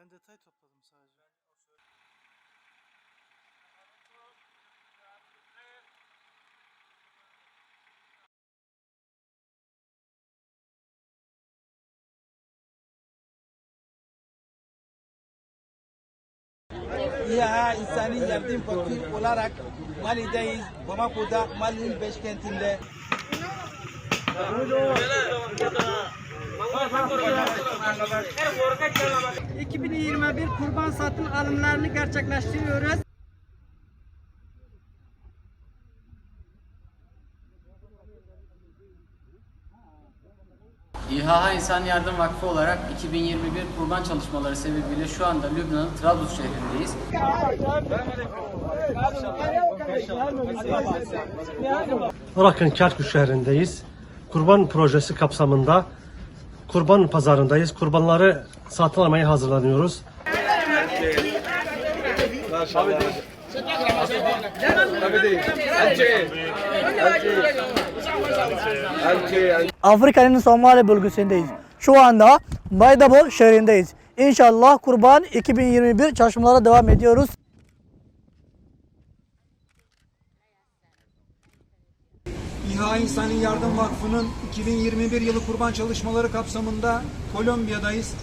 Ben detay topladım sadece. İHA İnsani Yardım Vakfı olarak Mali'deyiz. Bamako'da Mali'nin başkentinde. Ee, 2021 kurban satın alımlarını gerçekleştiriyoruz. İHA İnsan Yardım Vakfı olarak 2021 kurban çalışmaları sebebiyle şu anda Lübnan'ın Trablus şehrindeyiz. Irak'ın Kerkük şehrindeyiz. Kurban projesi kapsamında kurban pazarındayız. Kurbanları satın almaya hazırlanıyoruz. Afrika'nın Somali bölgesindeyiz. Şu anda Maydabo şehrindeyiz. İnşallah kurban 2021 çalışmalara devam ediyoruz. İHA İnsani Yardım Vakfı'nın 2021 yılı kurban çalışmaları kapsamında Kolombiya'dayız.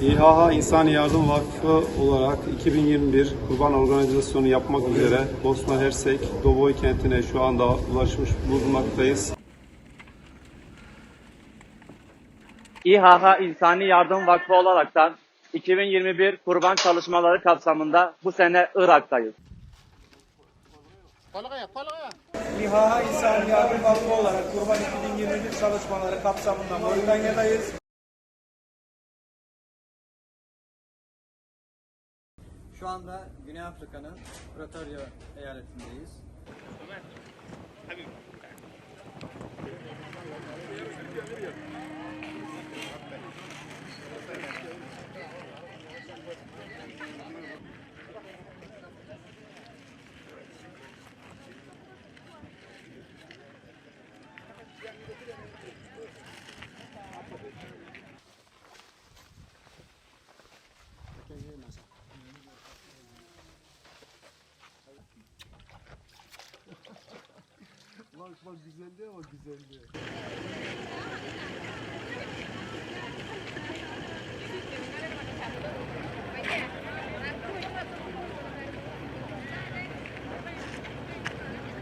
İHA İnsani Yardım Vakfı olarak 2021 kurban organizasyonu yapmak üzere Bosna Hersek, Doboy kentine şu anda ulaşmış bulunmaktayız. İHA İnsani Yardım Vakfı olaraktan 2021 kurban çalışmaları kapsamında bu sene Irak'tayız. İHA İnsani Yardım Vakfı olarak kurban 2021 çalışmaları kapsamında Moldanya'dayız. Şu anda Güney Afrika'nın Pretoria eyaletindeyiz. Bak bak güzeldi ama güzeldi.